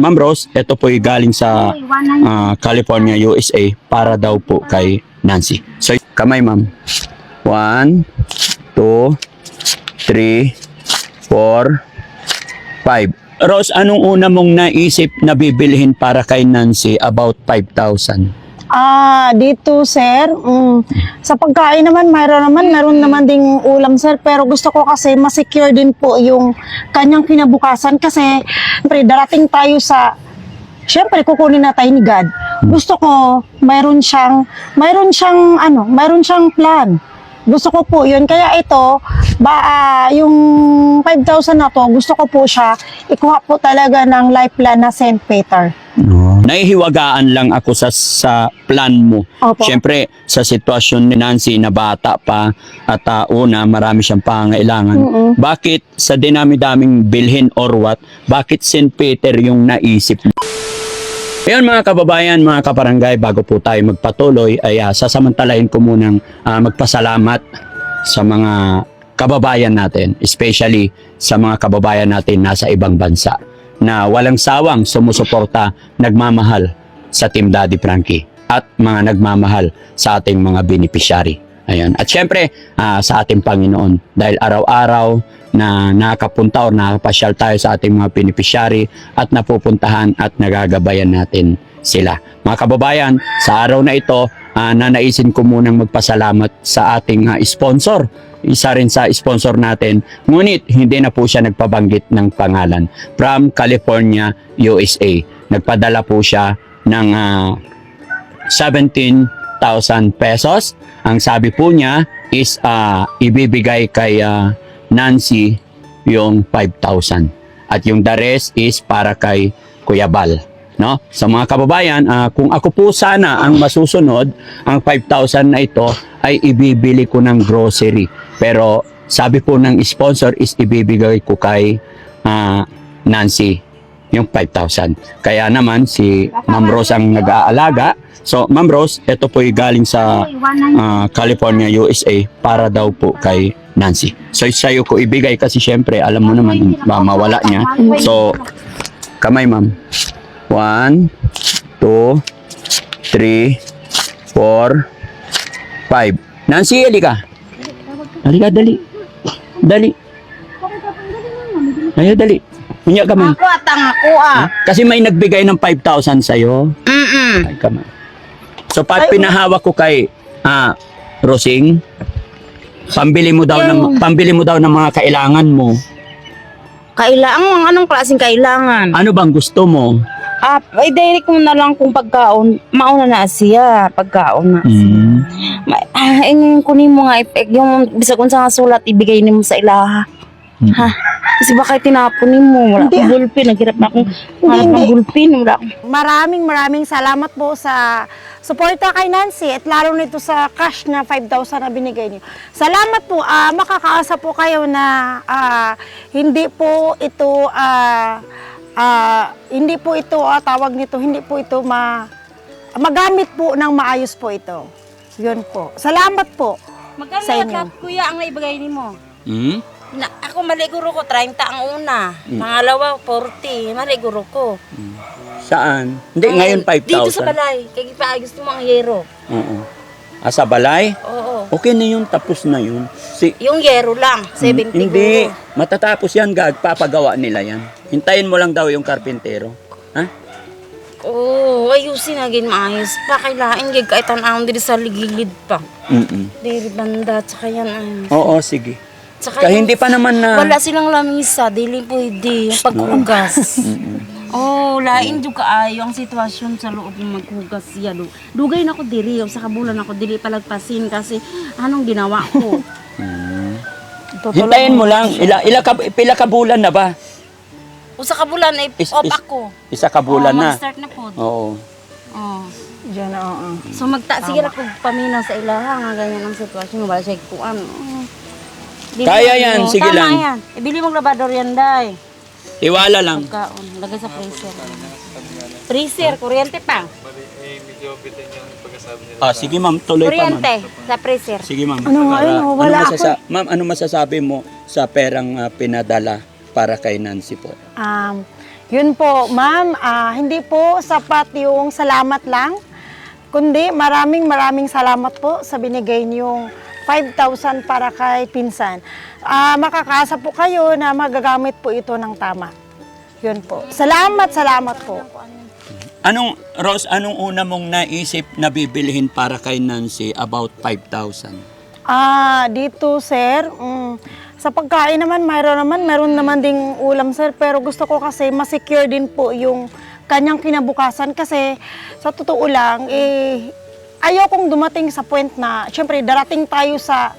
Ma'am Rose, ito po galing sa ah, California, USA para daw po kay Nancy. So, kamay ma'am. One, two, three, four, five. Rose, anong una mong naisip na bibilhin para kay Nancy about 5,000? Ah, dito sir, mm, sa pagkain naman, mayroon naman, meron naman ding ulam sir, pero gusto ko kasi masecure din po yung kanyang kinabukasan kasi syempre darating tayo sa Syempre, kukunin na tayo ni God. Gusto ko, mayroon siyang, mayroon siyang, ano, mayroon siyang plan. Gusto ko po yun. Kaya ito, ba, ah, yung 5,000 na to, gusto ko po siya, ikuha po talaga ng life plan na St. Peter. Nahihiwagaan lang ako sa sa plan mo. Opo. Siyempre, sa sitwasyon ni Nancy na bata pa at uh, una, marami siyang pangailangan. Mm-mm. Bakit sa dinami-daming bilhin or what, bakit St. Peter yung naisip mo? Ngayon mga kababayan, mga kaparangay, bago po tayo magpatuloy, ay uh, sasamantalahin ko munang ah, magpasalamat sa mga kababayan natin, especially sa mga kababayan natin nasa ibang bansa na walang sawang sumusuporta, nagmamahal sa Team Daddy Frankie at mga nagmamahal sa ating mga beneficiary. Ayan. At syempre, ah, sa ating Panginoon dahil araw-araw na nakapunta o nakapasyal tayo sa ating mga beneficiary at napupuntahan at nagagabayan natin sila. Mga kababayan, sa araw na ito, ah, nanaisin ko munang magpasalamat sa ating ah, sponsor. Isa rin sa sponsor natin. Ngunit hindi na po siya nagpabanggit ng pangalan. From California, USA. Nagpadala po siya ng ah, 17,000 pesos. Ang sabi po niya is ah, ibibigay kay ah, Nancy yung 5,000. At yung the rest is para kay Kuya Bal. No? Sa mga kababayan, ah, kung ako po sana ang masusunod, ang 5,000 na ito ay ibibili ko ng grocery. Pero sabi po ng sponsor is ibibigay ko kay ah, Nancy yung 5,000. Kaya naman si Ma'am Rose ang nag-aalaga. So Ma'am Rose, ito po galing sa ah, California, USA para daw po kay Nancy. So sa'yo ko ibigay kasi syempre alam mo naman ma- mawala niya. So kamay ma'am. One, two, three, four, five. Nancy, halika. Halika, dali. Dali. Ayo, dali. Hunya ka man. Ako at ang ako ah. Kasi may nagbigay ng 5,000 sa'yo. Mm-mm. Ay, come on. So, pag pinahawak ko kay ah, Rosing, pambili mo daw ng pambili mo daw ng mga kailangan mo. Kailangan, anong klaseng kailangan? Ano bang gusto mo? Ah, ay direct mo na lang kung pagkaon, mauna na siya, pagkaon na. Mm. Ma- ah, yung kunin mo nga, ipek, yung bisa kung sa nga sulat, ibigay ni mo sa ilaha. Mm. Ha? Kasi baka tinapunin mo, wala Hindi, akong gulpin, naghirap na akong hanap hindi. ng gulpin, wala akong Maraming maraming salamat po sa suporta kay Nancy at lalo nito sa cash na 5,000 na binigay niyo. Salamat po. ah makakaasa po kayo na ah, hindi po ito ah, ah, hindi po ito ah, tawag nito hindi po ito ma magamit po ng maayos po ito. Yun po. Salamat po. Magkano Sa inyo. kat, kuya, ang naibigay ni mo? Mm? Na, ako maliguro ko, 30 ang una. Pangalawa, 40. Maliguro ko. Saan? Hindi, Ay, ngayon Dito sa 5,000. balay. Kaya pa, gusto mo ang yero. Oo. Ah, sa balay? Oo. Okay na yun, tapos na yun. Si, Yung yero lang, 70 hindi, guro. matatapos yan, gag, papagawa nila yan. Hintayin mo lang daw yung karpintero. Ha? Oo, oh, ayusin na gin maayos pa. Kailain gig kahit tanawon diri sa ligilid pa. Mm-mm. Diri banda, tsaka yan ay. Oo, sige. Tsaka Kaya yung- hindi pa naman na... Wala silang lamisa, dili pwede. Yung paghugas. oh, lain jud kaayo ang sitwasyon sa loob ng maghugas siya. Du- Dugay na ko diri, o sa kabulan ako dili palagpasin kasi anong ginawa ko? Hintayin mo lang. Ila, ila ka, pila ka bulan na ba? o sa kabulan ay Is- off is- ako. Isa ka bulan oh, na. Mag-start na po. Oo. Oh. Diyan, oo. So magta sige ra ko paminaw sa ilaha nga ganyan ang sitwasyon wala siya kuan. Mm. Kaya yan, sige tama lang. Yan. Ibili mong labador yan, day. Tiwala lang. Pagkaon, lagay sa freezer. Freezer, kuryente pa. Ah, sige ma'am, tuloy pa ma'am. Kuryente, sa freezer. Sige ma'am. Ano nga Para- yun, oh, wala ano ako masasa- Ma'am, ano masasabi mo sa perang ah, pinadala para kay Nancy po? Um, Yun po, ma'am, ah, hindi po sapat yung salamat lang, kundi maraming maraming salamat po sa binigay niyong 5,000 para kay pinsan. Ah, makakasa po kayo na magagamit po ito ng tama. Yun po. Salamat, salamat po. Anong, Rose, anong una mong naisip na bibilihin para kay Nancy about 5,000? Ah, dito sir, mm, sa pagkain naman, mayroon naman, meron naman ding ulam sir, pero gusto ko kasi masecure din po yung kanyang kinabukasan kasi sa totoo lang, eh, ayaw kong dumating sa point na, syempre, darating tayo sa,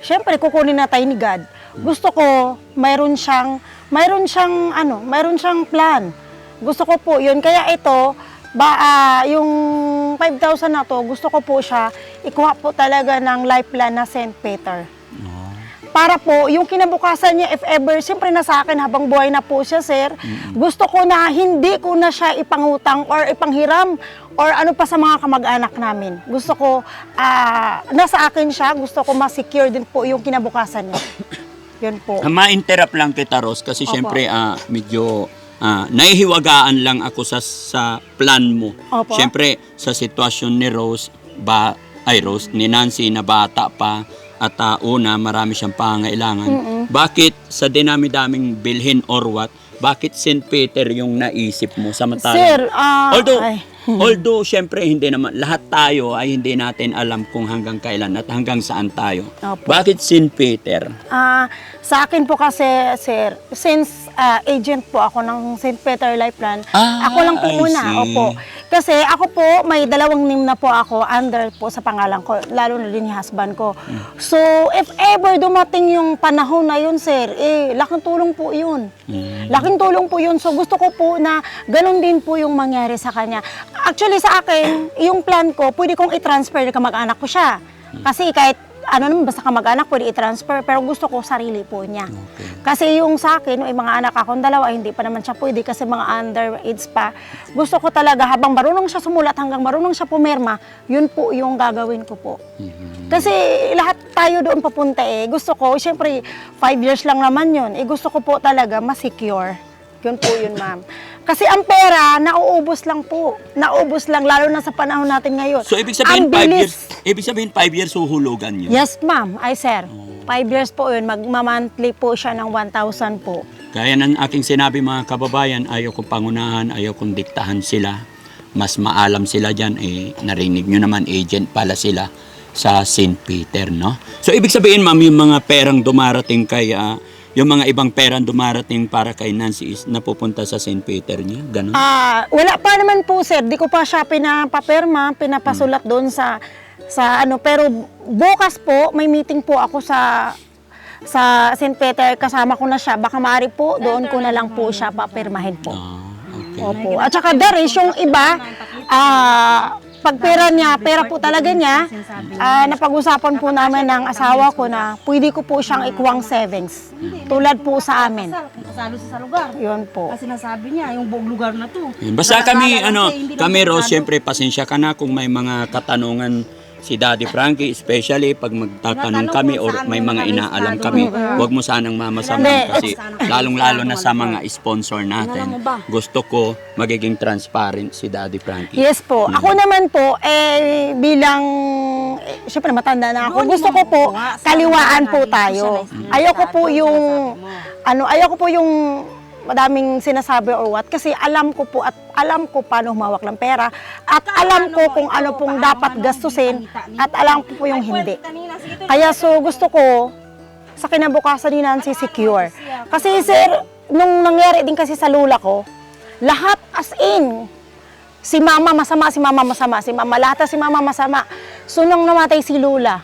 syempre, kukunin na tayo ni God. Gusto ko, mayroon siyang, mayroon siyang, ano, mayroon siyang plan. Gusto ko po yun. Kaya ito, ba, ah, yung 5,000 na to, gusto ko po siya, ikuha po talaga ng life plan na St. Peter. Para po, yung kinabukasan niya, if ever, siyempre na sa akin habang buhay na po siya, sir, gusto ko na hindi ko na siya ipangutang or ipanghiram or ano pa sa mga kamag-anak namin. Gusto ko, ah, nasa akin siya, gusto ko ma-secure din po yung kinabukasan niya. Yun po. Ah, Ma-interrupt lang kita, Rose, kasi Opo. syempre ah, medyo ah, nahihiwagaan lang ako sa, sa plan mo. Opo. Syempre, sa sitwasyon ni Rose, ba, ay Rose, ni Nancy na bata pa, at ah, una, marami siyang pangailangan. Bakit sa dinami-daming bilhin or what, bakit St. Peter yung naisip mo samantalang Sir, ah, although, ay. although, syempre, hindi naman, lahat tayo ay hindi natin alam kung hanggang kailan at hanggang saan tayo. Opo. Bakit St. Peter? Ah, sa akin po kasi, sir, since ah, agent po ako ng St. Peter Life Plan, Ah, ako lang po I muna. see. Opo. Kasi ako po, may dalawang name na po ako under po sa pangalan ko, lalo na din yung husband ko. So, if ever dumating yung panahon na yun, sir, eh, laking tulong po yun. Hmm. Laking tulong po yun. So, gusto ko po na ganun din po yung mangyari sa kanya. Actually, sa akin, yung plan ko, pwede kong i-transfer ka mag-anak ko siya. Kasi kahit ano naman, basta ka mag-anak, pwede i-transfer. Pero gusto ko sarili po niya. Okay. Kasi yung sa akin, may mga anak akong dalawa, hindi pa naman siya pwede kasi mga underage pa. Gusto ko talaga, habang marunong siya sumulat, hanggang marunong siya pumirma, yun po yung gagawin ko po. Kasi lahat tayo doon papunta eh. Gusto ko, siyempre, five years lang naman yun. Eh, gusto ko po talaga ma-secure. Yun po yun, ma'am. Kasi ang pera, nauubos lang po. Nauubos lang, lalo na sa panahon natin ngayon. So, ibig sabihin, Ang 5 bilis. years, ibig sabihin, 5 years huhulugan yun. Yes, ma'am. Ay, sir. Five years po yun. Magma-monthly po siya ng 1,000 po. Kaya ng aking sinabi mga kababayan, ayaw kong pangunahan, ayaw kong diktahan sila. Mas maalam sila dyan, eh, narinig nyo naman, agent pala sila sa St. Peter, no? So, ibig sabihin, ma'am, yung mga perang dumarating kay, ah, yung mga ibang perang dumarating para kay Nancy is napupunta sa St. Peter niya, ganun? Ah, wala pa naman po sir. Di ko pa siya pinapapirma, pinapasulat doon sa sa ano pero bukas po may meeting po ako sa sa St. Peter kasama ko na siya. Baka maaari po doon ko na lang po siya papirmahin po. Ah, okay. Opo. At saka there is yung iba ah pag pera niya, pera po talaga niya, ah, napag-usapan po namin ng asawa ko na pwede ko po siyang ikuwang savings. Tulad po sa amin. Kasalo sa lugar. Yun po. Kasi nasabi niya, yung buong lugar na to. Basta kami, ano, kami Rose, syempre, pasensya ka na kung may mga katanungan si Daddy Frankie, especially pag magtatanong kami saan may mga inaalam kami, huwag mo sanang mamasaman Hindi. kasi lalong-lalo na sa mga sponsor natin. Gusto ko magiging transparent si Daddy Frankie. Yes po. Ako naman po, eh, bilang, eh, syempre matanda na ako, gusto ko po, kaliwaan po tayo. Ayoko po yung, ano, ayoko po yung madaming sinasabi or what, kasi alam ko po at alam ko paano humawak ng pera at alam ko kung ano pong dapat gastusin at alam ko po yung hindi. Kaya so gusto ko sa kinabukasan ni Nancy secure. Kasi sir, nung nangyari din kasi sa lula ko, lahat as in, si mama masama, si mama masama, si mama lahat si mama masama. So nung namatay si Lula,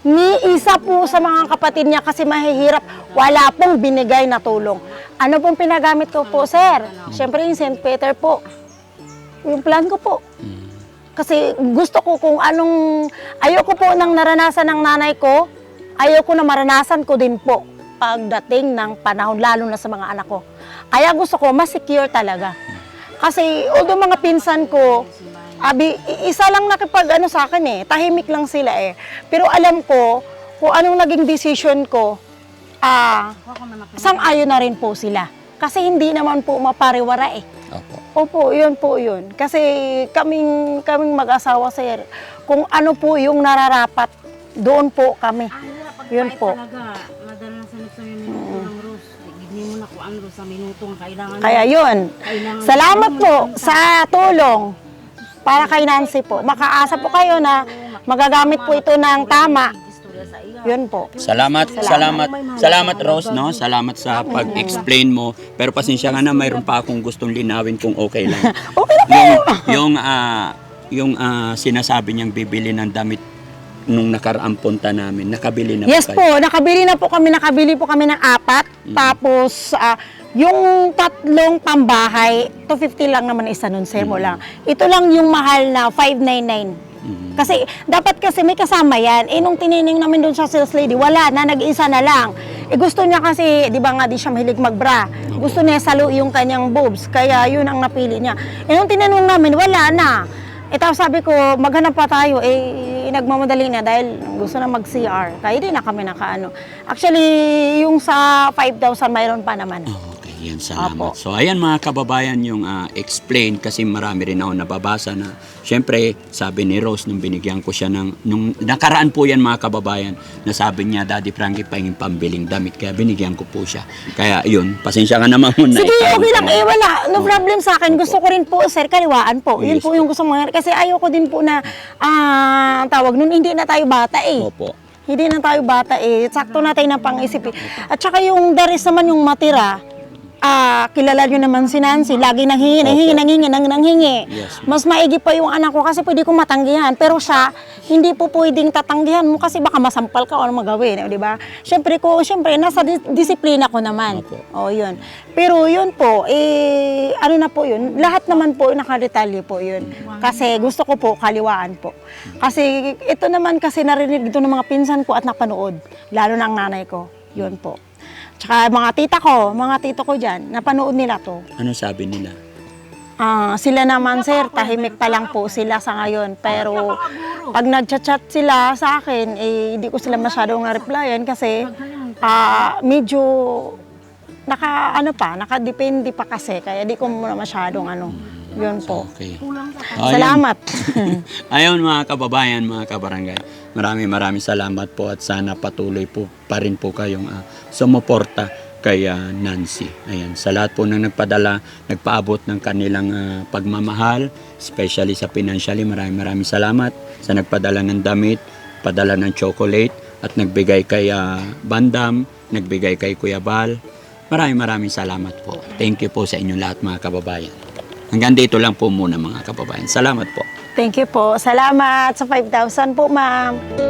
ni isa po sa mga kapatid niya kasi mahihirap, wala pong binigay na tulong. Ano pong pinagamit ko po, sir? Siyempre yung St. Peter po. Yung plan ko po. Kasi gusto ko kung anong, ayoko po nang naranasan ng nanay ko, ayoko na maranasan ko din po pagdating ng panahon, lalo na sa mga anak ko. Kaya gusto ko, mas secure talaga. Kasi although mga pinsan ko, abi, isa lang nakipag ano sa akin eh, tahimik lang sila eh. Pero alam ko, kung anong naging decision ko, ah, sang-ayon na rin po sila. Kasi hindi naman po mapariwara eh. Opo. Opo, yun po yun. Kasi kaming, kaming mag-asawa, sir, kung ano po yung nararapat, doon po kami. Yun po. Talaga, madalang sa sa minuto ng Ros. Hindi mo na kung ano sa minuto ang kailangan. Kaya yun. Kailangan- Salamat po sa tulong para kay Nancy po. Makaasa po kayo na magagamit po ito ng tama. Yun po. Salamat, salamat, salamat Rose, no? Salamat sa pag-explain mo. Pero pasensya ka na, mayroon pa akong gustong linawin kung okay lang. Okay po. yung yung ah yung ah, sinasabi niyang bibili ng damit nung nakaraang punta namin, nakabili na Yes po, kayo? nakabili na po kami, nakabili po kami ng apat. Mm. Tapos, ah, yung tatlong pambahay, 250 lang naman isa nun, sir, mo Mm. lang. Ito lang yung mahal na 599. Mhm. Kasi dapat kasi may kasama yan. Eh nung tinining namin doon sa sales lady, wala na, nag-isa na lang. Eh gusto niya kasi, di ba nga di siya mahilig magbra. Gusto niya salo yung kanyang boobs. Kaya yun ang napili niya. Eh nung tinanong namin, wala na. Eh tapos sabi ko, maghanap pa tayo. Eh nagmamadali na dahil gusto na mag-CR. Kaya di na kami nakaano. Actually, yung sa 5,000 mayroon pa naman. Yan, salamat. Apo. So, ayan mga kababayan yung ah, explain kasi marami rin ako nababasa na syempre, sabi ni Rose nung binigyan ko siya ng, nung nakaraan po yan mga kababayan, na sabi niya, Daddy Frankie, pahingin pambiling damit, kaya binigyan ko po siya. Kaya yun, pasensya ka naman muna. Sige, okay lang. Eh, wala. No problem sa akin. Gusto ko rin po, sir, kaliwaan po. Yun Yes. po yung gusto mo. Kasi ayoko din po na, ah, ang tawag nun, hindi na tayo bata eh. Opo. Hindi na tayo bata eh. Sakto na tayo ng pang-isip eh. At saka yung daris naman yung matira, ah, kilala nyo naman si Nancy. Lagi nang hingi, nang hingi, nang hingi, nang, nang hingi. Yes. Mas maigi pa yung anak ko kasi pwede ko matanggihan. Pero siya, hindi po pwedeng tatanggihan mo kasi baka masampal ka o ano magawin, di ba? Siyempre ko, siyempre, nasa dis- disiplina ko naman. Opo. O, yun. Pero yun po, eh, ano na po yun, lahat naman po nakadetalye po yun. Kasi gusto ko po kaliwaan po. Kasi ito naman kasi narinig ito ng mga pinsan ko at napanood, lalo na ang nanay ko. Yun po. Tsaka mga tita ko, mga tito ko dyan, napanood nila to. Ano sabi nila? Ah, sila naman sir, tahimik pa lang po sila sa ngayon. Pero pag nag-chat sila sa akin, eh, hindi ko sila masyadong na-replyan kasi ah, medyo naka ano pa, nakadepende pa kasi kaya di ko muna masyadong ano. Yun po. Okay. Salamat. Ayun mga kababayan, mga kabarangay. Maraming maraming salamat po at sana patuloy po pa rin po kayong ah, sumuporta kay ah, Nancy. Ayan, sa lahat po nang nagpadala, nagpaabot ng kanilang ah, pagmamahal, especially sa financially, maraming maraming salamat sa nagpadala ng damit, padala ng chocolate at nagbigay kay ah, Bandam, nagbigay kay Kuya Bal. Maraming maraming salamat po. Thank you po sa inyong lahat mga kababayan. Hanggang dito lang po muna mga kababayan. Salamat po. Thank you po. Salamat sa 5,000 po, ma'am.